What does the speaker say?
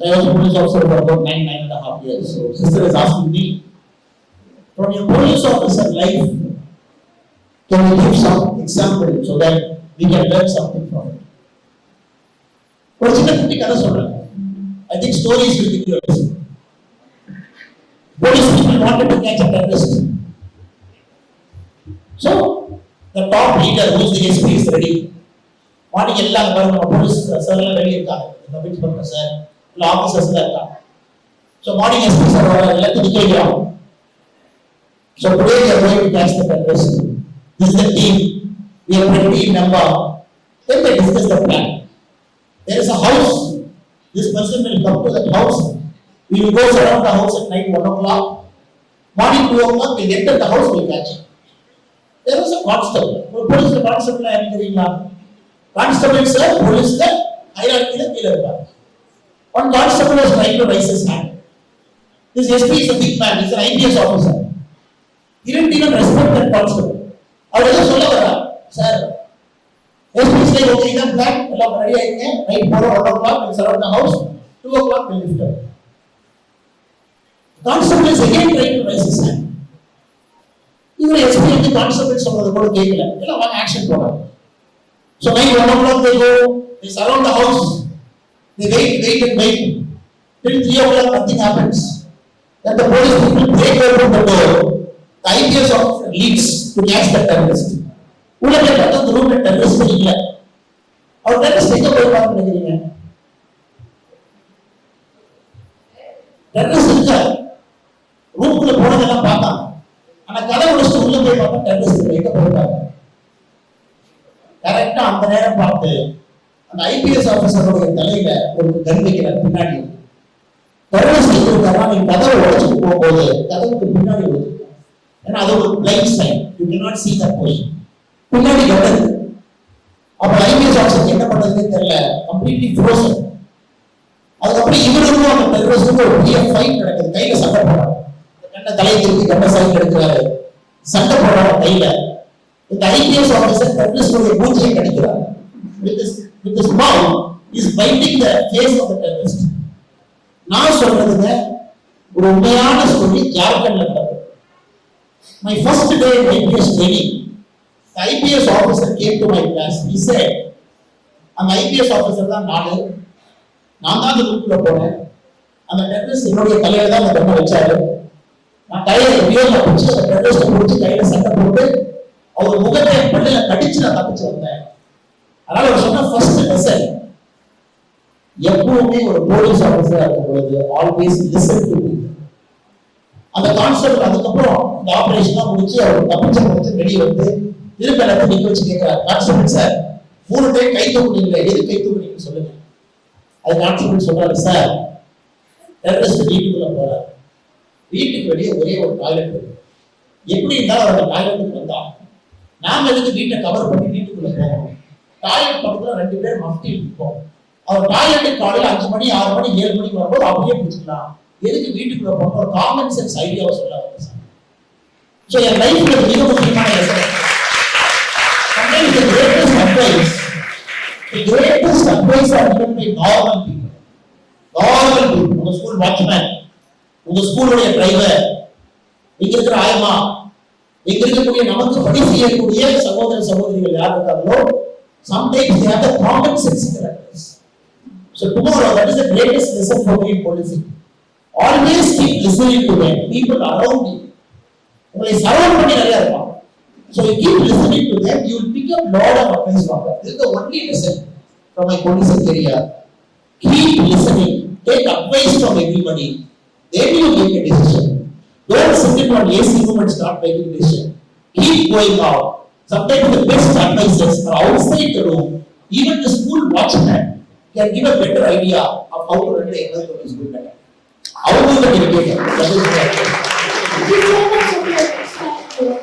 So I was a police officer for about nine, nine and a half years. So sister is asking me, from your police officer life, can you give some example so that we can learn something from it? ஒரு சின்ன குட்டி கதை சொல்றேன் I think stories will give you Police people wanted to catch a terrorist. So, the top leader, who is the SP, is ready. Morning எல்லாம் பாருங்க police sir எல்லாம் ready இருக்காங்க இந்த மீட் பண்றேன் சார் இல்ல ஆபீசர்ஸ் தான் இருக்காங்க ஸோ மார்னிங் எஸ்பி சார் வர எல்லாத்தையும் நிக்க வைக்கிறோம் so today we are going to catch the terrorist. This is the team. We are a team member. Then they discuss the plan. There is a house. This person will come to that house. We will go around the house at night one o'clock. Morning two o'clock, we enter the house, we catch him. There was a constable. ஒரு போலீஸ்ல constable யாருன்னு தெரியுங்களா constable sir போலீஸ்ல ஹைரார்க்கில கீழ On one constable was trying to raise his hand this SP is a big man. He's an IPS officer he didn't even respect that concept. அவர் எதுவும் சொல்ல வரா சார் எஸ்பி இஸ் ஓகே தான் block எல்லாம் ready ஆயிங்க night போற one o'clock will surround the house two o'clock will lift constable is again trying to raise his hand இவங்க SP வந்து கான்ஸ்டபிள் சொல்றது கூட கேட்கல. எல்லாம் வாங்க ஆக்ஷன் போறாங்க So by one o'clock they go, they surround the house, they wait, wait and wait. Till 3 o'clock nothing happens. Then the police people break open the door. The ideas of leads to catch the terrorist. உள்ள போய் பார்த்தா terrorist இல்ல அவர் terrorist எங்க போய் பார்த்து நினைக்கிறீங்க terrorist இல்ல ரூம்குள்ள போனதெல்லாம் பார்த்தாங்க ஆனா கதை முடிச்சுட்டு உள்ள போய் பார்த்தா டெரரிஸ்ட் இல்லை எங்க போயிருக்காங்க கரெக்டா அந்த நேரம் பார்த்து அந்த ஐபிஎஸ் ஆபீசருடைய தலையில ஒரு கன் வைக்கிறார் பின்னாடி. டெரரிஸ்ட் இருக்காரா நீ கதவை உடைச்சிட்டு போகும்போது கதவுக்கு பின்னாடி ஒதுக்கும் ஏன்னா அது ஒரு plain sign you cannot see that position பின்னாடி கண்டது அப்ப ஐபிஎஸ் ஆஃபீஸர் என்ன பண்றதுன்னு தெரியல. கம்ப்ளீட்லி ஃப்ரோசன் அதுக்கப்புறம் இவருக்கும் அந்த டெரரிஸ்டுக்கும் ஒரு பெரிய ஃபைட் நடக்குது. கையில சண்டை போடுறாங்க இந்த கண்ணை தலையை திருப்பி கண்ணை சைட் எடுக்கிறாரு. சண்டை போடுறாங்க கையில. இந்த ஐபிஎஸ் ஆஃபீஸர் டெரரிஸ்டுடைய மூச்சையை கடிக்கிறார். With his mouth is biting the face of the terrorist. நான் சொல்றதுங்க ஒரு உண்மையான ஸ்டோரி ஜார்க்கண்ட்ல நடந்தது. My first day in IPS training the IPS officer came my my class. அந்த ஐபிஎஸ் ஆஃபீஸர் தான் நானு. நான் தான் அந்த குரூப்ல போனேன். அந்த டெரரிஸ்ட் என்னுடைய தலையில தான் அந்த கண்ணை வச்சாரு. நான் கையில ரியல்ல பிடிச்சி அந்த டெரரிஸ்ட பிடிச்சி கையில சட்டை போட்டு அவர் முகத்தை பள்ளியில கடிச்சு நான் தப்பிச்சு வந்தேன். அதனால அவர் சொன்ன ஃபர்ஸ்ட் லெசன் எப்பவுமே ஒரு போலீஸ் ஆஃபீஸரா இருக்கும் பொழுது ஆல்வேஸ் லிசன் டு அந்த கான்ஸ்டபிள் அதுக்கப்புறம் இந்த ஆபரேஷன் முடிச்சு அவர் தப்பிச்ச பொறுத்து வெளியே வந்து திரும்ப எல்லாத்தையும் நிக்க வச்சு கேட்கிறார். கான்ஸ்டபிள் சார் மூணு டைம் கை தூக்குனீங்களே எது கை தூக்குனீங்கன்னு சொல்லுங்க. அது கான்ஸ்டபிள் சொல்றாரு சார் டெரரிஸ்ட் வீட்டுக்குள்ள போறாரு. வீட்டுக்கு வெளியே ஒரே ஒரு டாய்லெட் இருக்கு. எப்படி இருந்தாலும் அவர் டாய்லெட்டுக்கு வந்தா நாம எதுக்கு வீட்டை கவர் பண்ணி வீட்டுக்குள்ள போவோம் டாய்லெட் பக்கத்துல ரெண்டு பேர் மஃப்டி இருப்போம் அவர் டாய்லெட் காலையில அஞ்சு மணி ஆறு மணி ஏழு மணிக்கு வரும்போது அப்படியே பிடிச்சிக்கலாம். எதுக்கு வீட்டுக்குள்ள போகணும் ஒரு காமன் சென்ஸ் ஐடியாவை சொல்ல வந்து சார். ஸோ என் லைஃப்ல மிக முக்கியமான lesson Sometimes the greatest advice, the greatest advice are given உங்க ஸ்கூல் வாட்ச்மேன் உங்க ஸ்கூலுடைய டிரைவர் இங்க இருக்கிற ஆயமா இங்க இருக்கக்கூடிய நமக்கு பணி செய்யக்கூடிய சகோதர சகோதரிகள் யார் இருக்காங்களோ sometimes they have the common sense characters. So tomorrow, that is the greatest lesson for me in policy. Always keep listening to them, people around you. உங்களை சரௌண்ட் பண்ணி நிறைய இருப்பாங்க So you keep listening to them, you will become lot of advice from them. This is the only lesson from my police career. Keep listening, take advice from everybody, then you make a decision. Don't sit in one AC room and start making decision. Keep going out. Sometimes the best advisors are outside the room. Even the school watchman can give a better idea of how to run the English police school better. அவங்க கிட்ட கேட்க Did you ever took your